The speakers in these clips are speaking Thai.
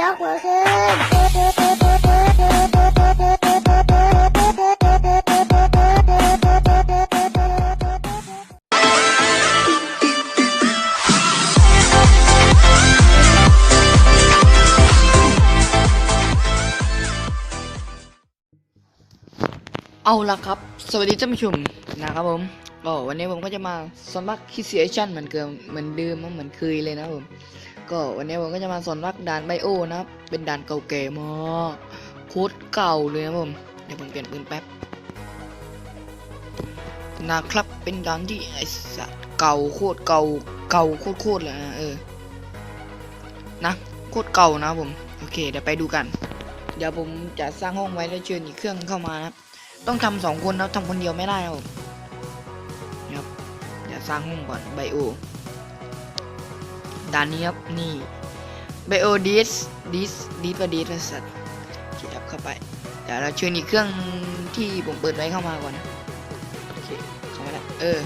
ยกมือขึ้นเอาละครับ สวัสดีท่านผู้ชมนะครับผมก็วันนี้ผมก็จะมาสอนรักคิเซียชันเหมือนเกิมเหมือนเดิมเหมือนเคยเลยนะผม ก็วันนี้ผมก็จะมาสอนรักด่านไบโอนะครับเป็นด่านเก่าแก่มากโคตรเก่าเลยนะผมเดี๋ยวผมเปลี่ยนปืนแป๊บนะครับเป็นด่านที่ไอ้สัสเก่าโคตรเก่าเก่าโคตรโคตรเลยนะเออนะโคตรเก่านะผมโอเคเดี๋ยวไปดูกัน เดี๋ยวผมจะสร้างห้องไว้แล้วเชิญอีกเครื่องเข้ามานะครับต้องทำสองคนนะทำคนเดียวไม่ได้นะผมนะครับเดี๋ยวสร้างห้องก่อนไบโอ ด่านนี้ครับ นี่ไบโอดิสดิสดิสว่าดิสสัตว์เขียบเข้าไป เดี๋ยวเราเชิญอีกเครื่องที่ผมเปิดไว้เข้ามาก่อนนะ โอเค เข้ามาแล้ว เออ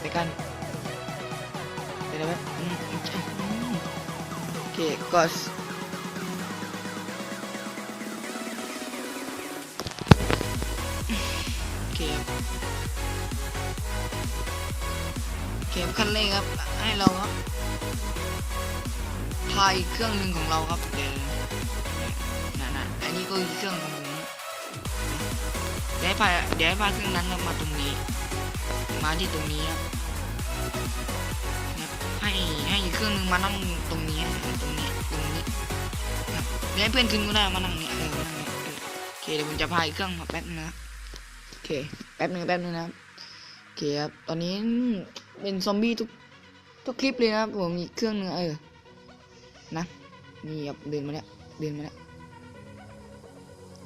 ไปกันไปแล้วไหมอืมอืมอืมโอเคก็โอเคครับเข็มขั้นเร่งครับ ให้เราครับ พายเครื่องหนึ่งของเราครับเดี๋ยวนั่นนะอันนี้ก็อีกเครื่องของผมเดี๋ยวให้พายเดี๋ยวให้พายเครื่องนั้นมาตรงนี้ มาที่ตรงนี้ครับให้ให้อีกเครื่องหนึงมานั่งตรงนี้ตรงนี้ตรงนี้ครับเดี๋ยวให้เพื่อนขึ้นก็ได้มานั่งนี่เออมานั่งโอเคเดี๋ยวผมจะพายเครื่องมาแป๊บนึงนะโอเคแป๊บนึงแป๊บนึงนะครับโอเคครับตอนนี้เป็นซอมบี้ทุกทุกคลิปเลยนะครับผมมีกเครื่องหนึงเออ นะนี่ครับเดินมาแล้วเดินมาแล้ว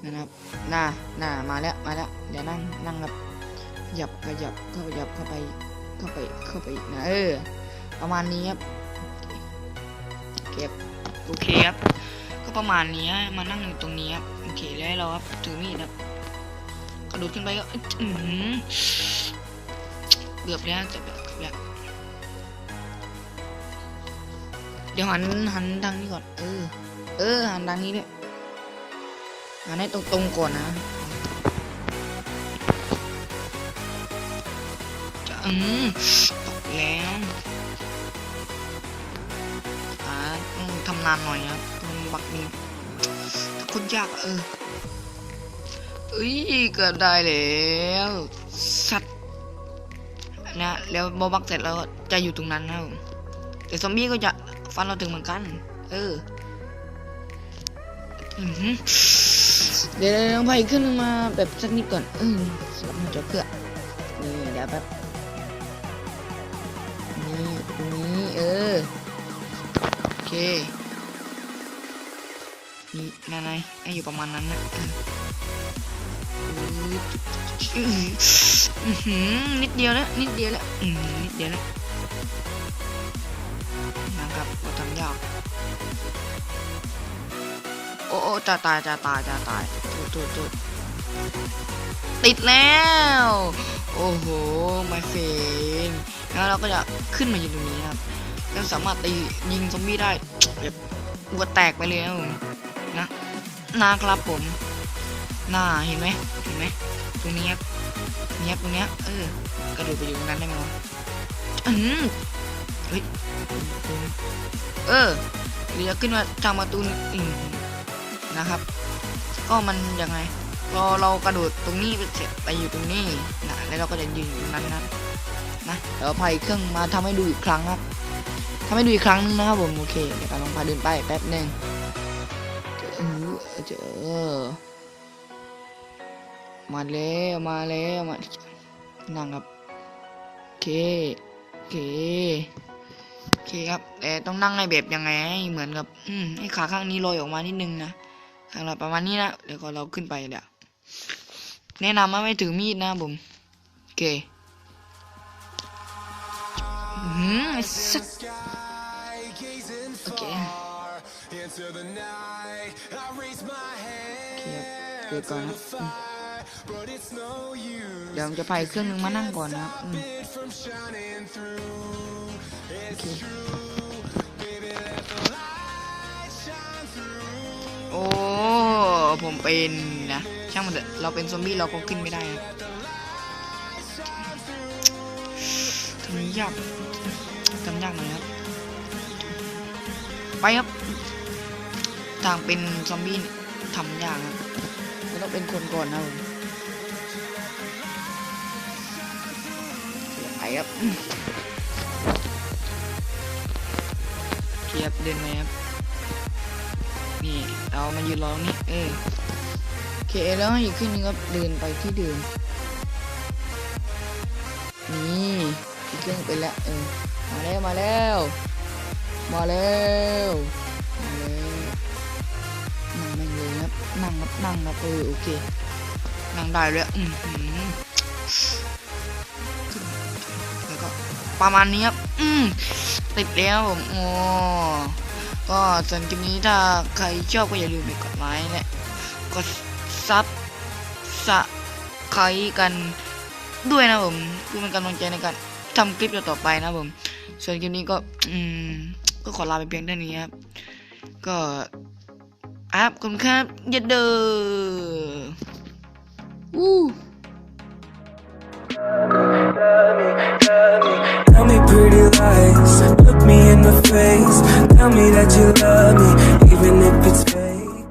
นะครับน่าน่ามาแล้วมาแล้วเดี๋ยวนั่งนั่งครับขยับขยับเข้าขยับเข้าไปเข้าไปเข้าไปอีกนะเออประมาณนี้ครับเก็บโอเคครับ ก็ประมาณนี้มานั่งอยู่ตรงนี้ครับโอเคแล้วให้เราครับถือมีดครับกระโดดขึ้นไปก็อื้อเกือบแล้วเกือบแล้วเกือบ เดี๋ยวหันหันทางนี้ก่อน เออ เออ หันทางนี้ด้วยหันให้ตรงๆก่อนนะจะอืมตกแล้วอ่าต้องทำนานหน่อยครับมันบักนี่คนยากเออเอ้ยเกิดได้แล้วสัตว์นะแล้วบอบักเสร็จแล้วจะอยู่ตรงนั้นนะครับแต่ซอมบี้ก็จะ ฟันเราถึงเหมือนกัน เอออือหือเดี๋ยวเราไปขึ้นมาแบบสักนิดก่อน เออสำหรับมันจะเพื่อนี่เดี๋ยวแบบนี่นี้เออ โอเคนี่นั่นไงให้อยู่ประมาณนั้นนะอือหืออื้อหือนิดเดียวแล้วนิดเดียวแล้วอืมนิดเดียวแล้ว นะครับเราทำยากโอ้โอ้จะตายจะตายจะตายโทษโทษโทษติดแล้ว โอ้โหไม่เฟนแล้วเราก็จะขึ้นมาอยู่ตรงนี้ครับแล้วสามารถตียิงซอมบี้ได้แบบหัวแตกไปเลยครับผมนะนะครับผมหน้าเห็นไหมเห็นไหมตรงนี้ครับเนี้ยตรงเนี้ยเออกระโดดไปอยู่ตรงนั้นได้ไหมวะอืม ฮ้ย เออเดี๋ยวขึ้นมาทางประตูนี่อืมนะครับ ก็มันยังไงพอเรากระโดดตรงนี้ไปเสร็จไปอยู่ตรงนี้นะแล้วเราก็จะยืนอยู่ตรงนั้นนะนะเดี๋ยวพายเครื่องมาทำให้ดูอีกครั้งครับทำให้ดูอีกครั้งนึงนะครับผมโอเคเดี๋ยวเราลองพาเดินไปแป๊บหนึ่งเจอมาแล้วมาแล้วมานั่งครับโอเคโอเค เคครับแต่ต้องนั่งในแบบยังไงให้เหมือนกับ อืมให้ขาข้างนี้ลอยออกมานิดนึงนะข้างเราประมาณนี้นะเดี๋ยวก็เราขึ้นไปเดี๋ยวแนะนำว่าไม่ถือมีดนะผมโอเคอื้อหือไอ้สัสโอเคเคครับเกิดก่อนครับอืมเดี๋ยวจะไปเครื่องนึงมานั่งก่อนนะครับ โอเคผมเป็นนะ ช่างมันเถอะ เราเป็นซอมบี้เราก็ขึ้นไม่ได้ครับทำยากทำยากหน่อยครับ ไปครับ ทางเป็นซอมบี้ทำยากครับเราต้องเป็นคนก่อนนะผมไปครับ อืมเทียบเดินไหมครับนี่เรามายืนรองนี้เออโอเคแล้วอีกขึ้นนึงครับเดินไปที่เดิมนี่อีกเครื่องเป็นแล้วเออมาแล้วมาแล้วมาแล้วมาแล้วนั่งม่เลยครับนั่งครับนั่งครับเออโอเคนั่งได้เลยอือ ประมาณนี้ครับ อืมติดแล้วผมโอ้ก็ส่วนคลิปนี้ถ้าใครชอบก็อย่าลืมกดไลค์และกดซับสะใครกันด้วยนะผมเพื่อเป็นกำลังใจในการทำคลิปต่อไปนะผม ส่วนคลิปนี้ก็ อืม ก็ขอลาไปเพียงเท่านี้ครับ ก็อัพคุณครับอย่าเด้อวู้